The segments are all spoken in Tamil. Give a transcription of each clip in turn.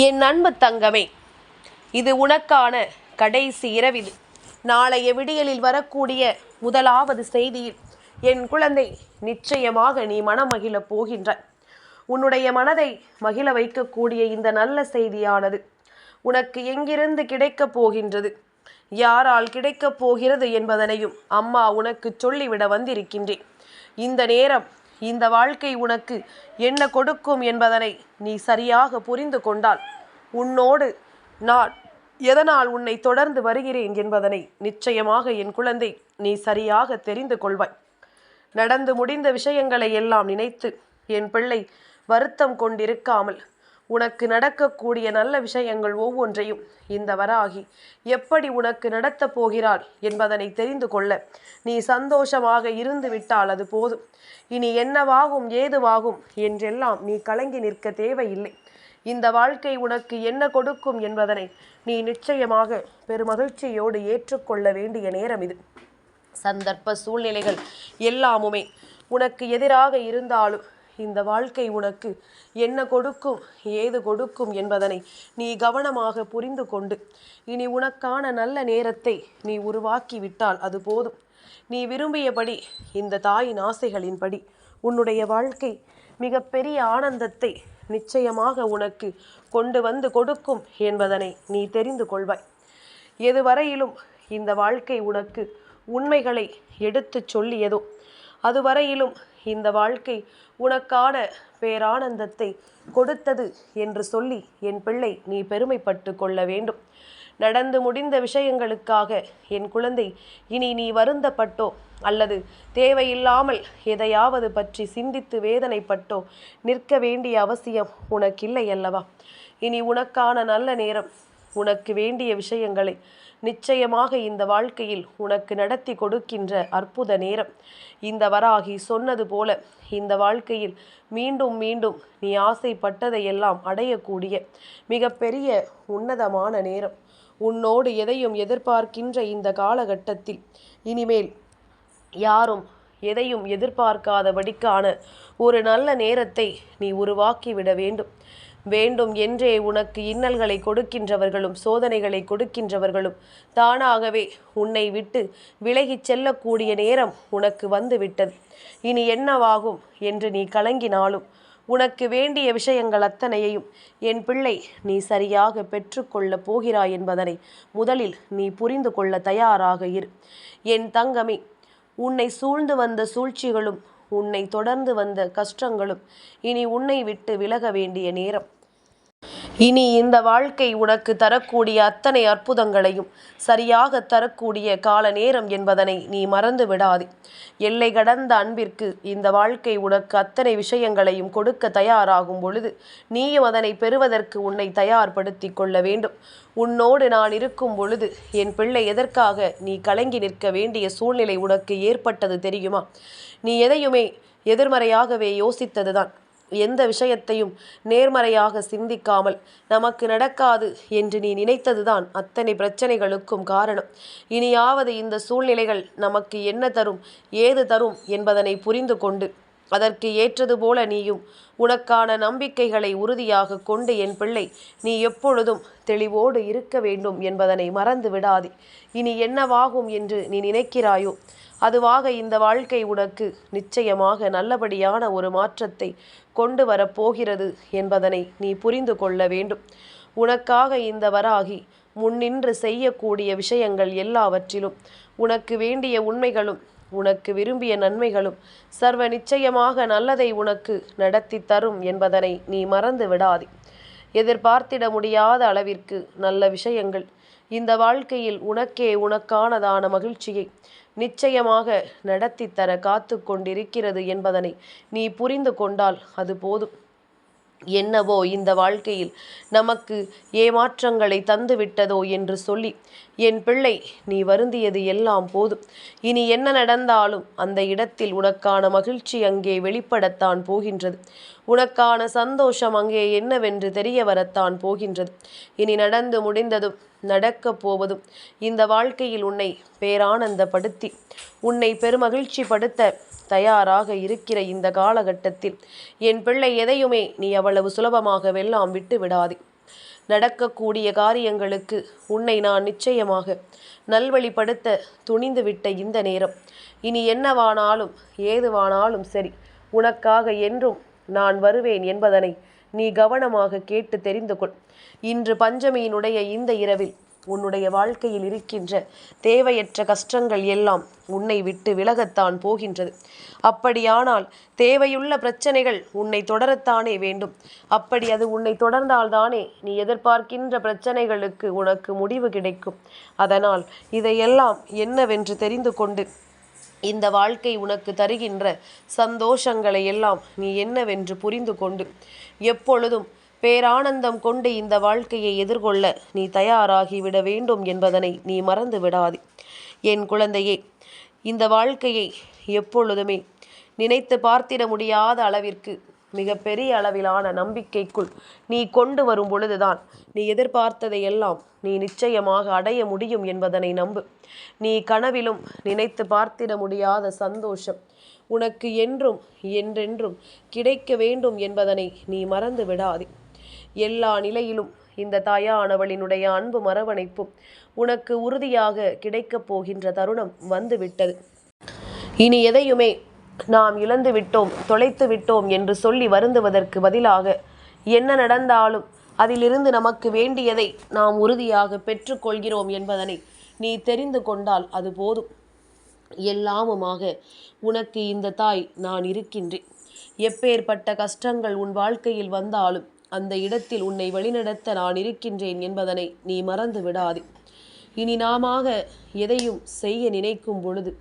என் அன்பு தங்கமே இது உனக்கான கடைசி இரவிது நாளைய விடியலில் வரக்கூடிய முதலாவது செய்தியில் என் குழந்தை நிச்சயமாக நீ மனமகிழப் போகின்றாய். உன்னுடைய மனதை மகிழ வைக்கக்கூடிய இந்த நல்ல செய்தியானது உனக்கு எங்கிருந்து கிடைக்கப் போகின்றது? யாரால் கிடைக்கப் போகிறது என்பதனையும் அம்மா உனக்கு சொல்லிவிட வந்திருக்கின்றேன். இந்த நேரம் இந்த வாழ்க்கை உனக்கு என்ன கொடுக்கும் என்பதனை நீ சரியாக புரிந்து கொண்டால் உன்னோடு நான் எதனால் உன்னை தொடர்ந்து வருகிறேன் என்பதனை நிச்சயமாக என் குழந்தை நீ சரியாக தெரிந்து கொள்வாய். நடந்து முடிந்த விஷயங்களை எல்லாம் நினைத்து என் பிள்ளை வருத்தம் கொண்டிருக்காமல் உனக்கு நடக்கக்கூடிய நல்ல விஷயங்கள் ஒவ்வொன்றையும் இந்த வராகி எப்படி உனக்கு நடத்தப் போகிறாள் என்பதனை தெரிந்து கொள்ள நீ சந்தோஷமாக இருந்து விட்டால் அது போதும். இனி என்னவாகும் ஏதுவாகும் என்றெல்லாம் நீ கலங்கி நிற்க தேவையில்லை. இந்த வாழ்க்கை உனக்கு என்ன கொடுக்கும் என்பதனை நீ நிச்சயமாக பெருமகிழ்ச்சியோடு ஏற்றுக்கொள்ள வேண்டிய நேரம் இது. சந்தர்ப்ப சூழ்நிலைகள் எல்லாமுமே உனக்கு எதிராக இருந்தாலும் இந்த வாழ்க்கை உனக்கு. என்ன கொடுக்கும் ஏது கொடுக்கும் என்பதனை நீ கவனமாக புரிந்து கொண்டு. இனி உனக்கான நல்ல நேரத்தை நீ உருவாக்கி விட்டால் அது போதும். நீ விரும்பியபடி இந்த தாயின் ஆசைகளின்படி உன்னுடைய வாழ்க்கை மிகப்பெரிய ஆனந்தத்தை நிச்சயமாக உனக்கு கொண்டு வந்து கொடுக்கும் என்பதனை நீ தெரிந்து கொள்வாய். எதுவரையிலும் இந்த வாழ்க்கை உனக்கு உண்மைகளை எடுத்துச் சொல்லியதோ அதுவரையிலும் இந்த வாழ்க்கை உனக்கான பேரானந்தத்தை கொடுத்தது என்று சொல்லி என் பிள்ளை நீ பெருமைப்பட்டு கொள்ள வேண்டும். நடந்து முடிந்த விஷயங்களுக்காக என் குழந்தை இனி நீ வருந்தப்பட்டோ அல்லது தேவையில்லாமல் எதையாவது பற்றி சிந்தித்து வேதனைப்பட்டோ நிற்க வேண்டிய அவசியம் உனக்கில்லை அல்லவா? இனி உனக்கான நல்ல நேரம் உனக்கு வேண்டிய விஷயங்களை நிச்சயமாக இந்த வாழ்க்கையில் உனக்கு நடத்தி கொடுக்கின்ற அற்புத நேரம். இந்த வராகி சொன்னது போல இந்த வாழ்க்கையில் மீண்டும் மீண்டும் நீ ஆசைப்பட்டதையெல்லாம் அடையக்கூடிய மிகப்பெரிய உன்னதமான நேரம். உன்னோடு எதையும் எதிர்பார்க்கின்ற இந்த காலகட்டத்தில் இனிமேல் யாரும் எதையும் எதிர்பார்க்காதபடிக்கான ஒரு நல்ல நேரத்தை நீ உருவாக்கிவிட வேண்டும். வேண்டும் என்றே உனக்கு இன்னல்களை கொடுக்கின்றவர்களும் சோதனைகளை கொடுக்கின்றவர்களும். தானாகவே உன்னை விட்டு விலகிச் செல்லக்கூடிய நேரம் உனக்கு வந்துவிட்டது. இனி என்னவாகும் என்று நீ கலங்கினாலும் உனக்கு வேண்டிய விஷயங்கள் அத்தனையையும் என் பிள்ளை நீ சரியாக பெற்றுக்கொள்ளப் போகிறாய் என்பதனை முதலில் நீ புரிந்து கொள்ள தயாராக இரு. என் தங்கமே உன்னை சூழ்ந்து வந்த சூழ்ச்சிகளும் உன்னை தொடர்ந்து வந்த கஷ்டங்களும் இனி உன்னை விட்டு விலக வேண்டிய நேரம். இனி இந்த வாழ்க்கை உனக்கு தரக்கூடிய அத்தனை அற்புதங்களையும் சரியாக தரக்கூடிய கால நேரம் என்பதனை நீ மறந்து விடாதே. எல்லை கடந்த அன்பிற்கு இந்த வாழ்க்கை உனக்கு அத்தனை விஷயங்களையும் கொடுக்க தயாராகும் பொழுது நீயும் அதனை பெறுவதற்கு உன்னை தயார்படுத்தி கொள்ள வேண்டும். உன்னோடு நான் இருக்கும் பொழுது என் பிள்ளை எதற்காக நீ கலங்கி நிற்க வேண்டிய சூழ்நிலை உனக்கு ஏற்பட்டது தெரியுமா? நீ எதையுமே எதிர்மறையாகவே யோசித்ததுதான். எந்த விஷயத்தையும் நேர்மறையாக சிந்திக்காமல் நமக்கு நடக்காது என்று நீ நினைத்ததுதான் அத்தனை பிரச்சனைகளுக்கும் காரணம். இனியாவது இந்த சூழ்நிலைகள் நமக்கு என்ன தரும் ஏது தரும் என்பதனை புரிந்து கொண்டு அதற்கு ஏற்றது போல நீயும். உனக்கான நம்பிக்கைகளை உறுதியாக கொண்டு என் பிள்ளை நீ எப்பொழுதும் தெளிவோடு இருக்க வேண்டும் என்பதனை மறந்து விடாதே. இனி என்னவாகும் என்று நீ நினைக்கிறாயோ? அதுவாக இந்த வாழ்க்கை உனக்கு நிச்சயமாக நல்லபடியான ஒரு மாற்றத்தை கொண்டு வரப்போகிறது என்பதனை நீ புரிந்து கொள்ள வேண்டும். உனக்காக இந்த வராகி முன்னின்று செய்யக்கூடிய விஷயங்கள் எல்லாவற்றிலும் உனக்கு வேண்டிய உண்மைகளும் உனக்கு விரும்பிய நன்மைகளும் சர்வ நிச்சயமாக நல்லதை உனக்கு நடத்தி தரும் என்பதனை நீ மறந்து விடாதே. எதிர்பார்த்திட முடியாத அளவிற்கு நல்ல விஷயங்கள். இந்த வாழ்க்கையில் உனக்கே உனக்கானதான மகிழ்ச்சியை நிச்சயமாக நடத்தி தர காத்து கொண்டிருக்கிறது என்பதனை நீ புரிந்து கொண்டால் அது போதும். என்னவோ இந்த வாழ்க்கையில் நமக்கு ஏமாற்றங்களை தந்துவிட்டதோ என்று சொல்லி என் பிள்ளை நீ வருந்தியது எல்லாம் போதும். இனி என்ன நடந்தாலும் அந்த இடத்தில் உனக்கான மகிழ்ச்சி அங்கே வெளிப்படத்தான் போகின்றது. உனக்கான சந்தோஷம் அங்கே என்னவென்று தெரிய வரத்தான் போகின்றது. இனி நடந்து முடிந்ததும் நடக்கப் போவதும் இந்த வாழ்க்கையில் உன்னை பேரானந்தப்படுத்தி உன்னை பெருமகிழ்ச்சி படுத்த தயாராக இருக்கிற இந்த காலகட்டத்தில் என் பிள்ளை எதையுமே நீ அவ்வளவு சுலபமாக வெல்லாம் விட்டு விடாதே. நடக்கக்கூடிய காரியங்களுக்கு உன்னை நான் நிச்சயமாக நல்வழிப்படுத்த துணிந்துவிட்ட இந்த நேரம். இனி என்னவானாலும் ஏதுவானாலும் சரி உனக்காக என்றும் நான் வருவேன் என்பதனை நீ கவனமாக கேட்டு தெரிந்து கொள் இன்று பஞ்சமியினுடைய இந்த இரவில் உன்னுடைய வாழ்க்கையில் இருக்கின்ற தேவையற்ற கஷ்டங்கள் எல்லாம் உன்னை விட்டு விலகத்தான் போகின்றது. அப்படியானால் தேவையுள்ள பிரச்சனைகள் உன்னை தொடரத்தானே வேண்டும். அப்படி அது உன்னை தொடர்ந்தால்தானே நீ எதிர்பார்க்கின்ற பிரச்சனைகளுக்கு உனக்கு முடிவு கிடைக்கும். அதனால் இதையெல்லாம் என்னவென்று தெரிந்து கொண்டு இந்த வாழ்க்கை உனக்கு தருகின்ற சந்தோஷங்களை எல்லாம் நீ என்னவென்று புரிந்து கொண்டு எப்பொழுதும் பேரானந்தம் கொண்டு இந்த வாழ்க்கையை எதிர்கொள்ள நீ தயாராகிவிட வேண்டும் என்பதனை நீ மறந்து விடாதே. என் குழந்தையே இந்த வாழ்க்கையை எப்பொழுதுமே நினைத்து பார்த்திட முடியாத அளவிற்கு மிகப்பெரிய அளவிலான நம்பிக்கைக்குள் நீ கொண்டு வரும் பொழுதுதான் நீ எதிர்பார்த்ததை எல்லாம் நீ நிச்சயமாக அடைய முடியும் என்பதனை நம்பு. நீ கனவிலும் நினைத்து பார்த்திட முடியாத சந்தோஷம் உனக்கு என்றும் என்றென்றும் கிடைக்க வேண்டும் என்பதனை நீ மறந்து விடாதே. எல்லா நிலையிலும் இந்த தாயானவளினுடைய அன்பு மரவணைப்பும் உனக்கு உறுதியாக கிடைக்கப் போகின்ற தருணம் வந்துவிட்டது. இனி எதையுமே நாம் இழந்து விட்டோம் தொலைத்து விட்டோம் என்று சொல்லி வருந்துவதற்கு பதிலாக என்ன நடந்தாலும் அதிலிருந்து நமக்கு வேண்டியதை நாம் உறுதியாக பெற்றுக்கொள்கிறோம் என்பதனை நீ தெரிந்து கொண்டால் அது போதும். எல்லாமுமாக உனக்கு இந்த தாய் நான் இருக்கின்றேன். எப்பேற்பட்ட கஷ்டங்கள் உன் வாழ்க்கையில் வந்தாலும் அந்த இடத்தில் உன்னை வழிநடத்த நான் இருக்கின்றேன் என்பதனை நீ மறந்து விடாதே. இனி நாமாக எதையும் செய்ய நினைக்கும் பொழுது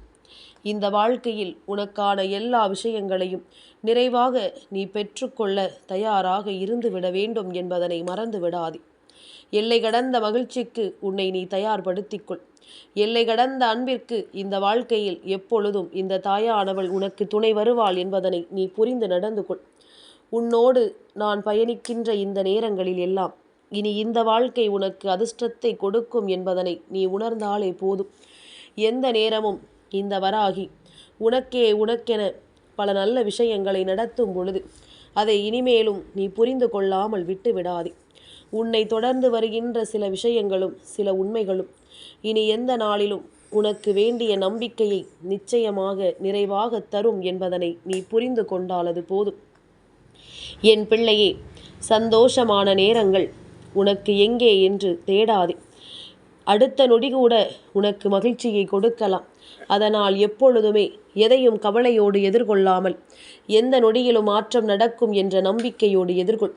இந்த வாழ்க்கையில் உனக்கான எல்லா விஷயங்களையும் நிறைவாக நீ பெற்றுக்கொள்ள தயாராக இருந்து விட வேண்டும் என்பதனை மறந்து விடாதே. எல்லை கடந்த மகிழ்ச்சிக்கு உன்னை நீ தயார்படுத்திக்கொள். எல்லை கடந்த அன்பிற்கு இந்த வாழ்க்கையில் எப்பொழுதும் இந்த தாயானவள் உனக்கு துணை வருவாள் என்பதனை நீ புரிந்து நடந்து கொள் உன்னோடு நான் பயணிக்கின்ற இந்த நேரங்களில் எல்லாம் இனி இந்த வாழ்க்கை உனக்கு அதிர்ஷ்டத்தை கொடுக்கும் என்பதனை நீ உணர்ந்தாலே போதும். எந்த நேரமும் இந்த வராகி உனக்கே உனக்கென பல நல்ல விஷயங்களை நடத்தும் பொழுது அதை இனிமேலும் நீ புரிந்து கொள்ளாமல் விட்டு விடாதே உன்னை தொடர்ந்து வருகின்ற சில விஷயங்களும் சில உண்மைகளும் இனி எந்த நாளிலும் உனக்கு வேண்டிய நம்பிக்கையை நிச்சயமாக நிறைவாக தரும் என்பதனை நீ புரிந்து கொண்டாலது போதும். என் பிள்ளையே சந்தோஷமான நேரங்கள் உனக்கு எங்கே என்று தேடாதே. அடுத்த நொடி கூட உனக்கு மகிழ்ச்சியை கொடுக்கலாம். அதனால் எப்பொழுதுமே எதையும் கவலையோடு எதிர்கொள்ளாமல் எந்த நொடியிலும் மாற்றம் நடக்கும் என்ற நம்பிக்கையோடு எதிர்கொள்.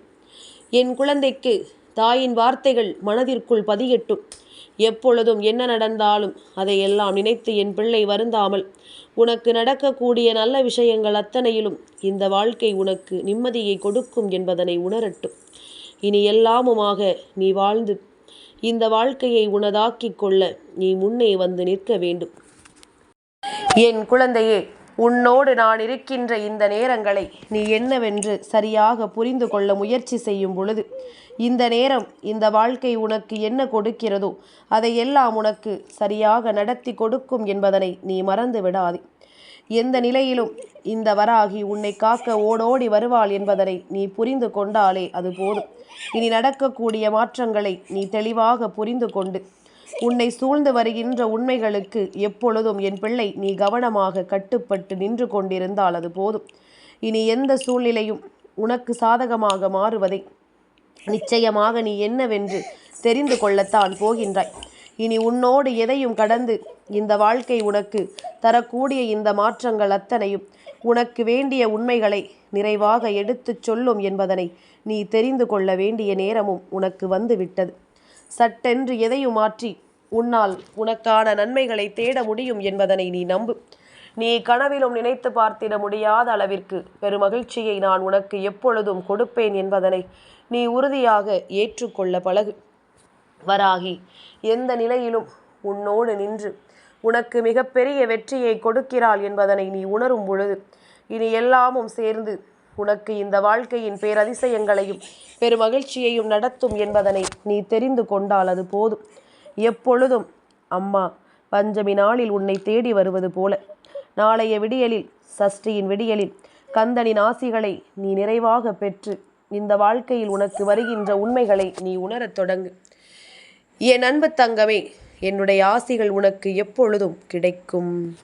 என் குழந்தைக்கு தாயின் வார்த்தைகள் மனதிற்குள் பதியட்டும். எப்பொழுதும் என்ன நடந்தாலும் அதையெல்லாம் நினைத்து என் பிள்ளை வருந்தாமல் உனக்கு நடக்கக்கூடிய நல்ல விஷயங்கள் அத்தனையிலும் இந்த வாழ்க்கை உனக்கு நிம்மதியை கொடுக்கும் என்பதனை உணரட்டும். இனி எல்லாமுமாக நீ வாழ்ந்து இந்த வாழ்க்கையை உனதாக்கிக் கொள்ள நீ முன்னே வந்து நிற்க வேண்டும். என் குழந்தையே உன்னோடு நான் இருக்கின்ற இந்த நேரங்களை நீ என்னவென்று சரியாக புரிந்து கொள்ள முயற்சி செய்யும் பொழுது இந்த நேரம் இந்த வாழ்க்கை உனக்கு என்ன கொடுக்கிறதோ அதையெல்லாம் உனக்கு சரியாக நடத்தி கொடுக்கும் என்பதனை நீ மறந்து விடாதே. எந்த நிலையிலும் இந்த வராகி உன்னை காக்க ஓடோடி வருவாள் என்பதனை நீ புரிந்து கொண்டாலே அது போதும். இனி நடக்கக்கூடிய மாற்றங்களை நீ தெளிவாக புரிந்து கொண்டு உன்னை சூழ்ந்து வருகின்ற உண்மைகளுக்கு எப்பொழுதும் என் பிள்ளை நீ கவனமாக கட்டுப்பட்டு நின்று கொண்டிருந்தால் அது போதும். இனி எந்த சூழ்நிலையும் உனக்கு சாதகமாக மாறுவதை. நிச்சயமாக நீ என்னவென்று தெரிந்து கொள்ளத்தான் போகின்றாய். இனி உன்னோடு எதையும் கடந்து இந்த வாழ்க்கை உனக்கு தரக்கூடிய இந்த மாற்றங்கள் அத்தனையும் உனக்கு வேண்டிய உண்மைகளை நிறைவாக எடுத்துச் சொல்லும் என்பதனை நீ தெரிந்து கொள்ள வேண்டிய நேரமும் உனக்கு வந்துவிட்டது. சட்டென்று எதையும் மாற்றி உன்னால் உனக்கான நன்மைகளை தேட முடியும் என்பதனை நீ நம்பு. நீ கனவிலும் நினைத்து பார்த்திட முடியாத அளவிற்கு பெருமகிழ்ச்சியை நான் உனக்கு எப்பொழுதும் கொடுப்பேன் என்பதனை நீ உறுதியாக ஏற்றுக்கொள்ள பழகு. வராகி எந்த நிலையிலும் உன்னோடு நின்று உனக்கு மிகப்பெரிய வெற்றியை கொடுக்கிறாள் என்பதனை நீ உணரும் பொழுது இனி எல்லாமும் சேர்ந்து உனக்கு இந்த வாழ்க்கையின் பேரதிசயங்களையும் பெருமகிழ்ச்சியையும் நடத்தும் என்பதனை நீ தெரிந்து கொண்டால் அது போதும். எப்பொழுதும் அம்மா பஞ்சமி நாளில் உன்னை தேடி வருவது போல. நாளைய விடியலில் சஷ்டியின் விடியலில் கந்தனின் ஆசிகளை நீ நிறைவாக பெற்று இந்த வாழ்க்கையில் உனக்கு வருகின்ற உண்மைகளை நீ உணரத் தொடங்கு. என் அன்பு தங்கமே என்னுடைய ஆசிகள் உனக்கு எப்பொழுதும் கிடைக்கும்.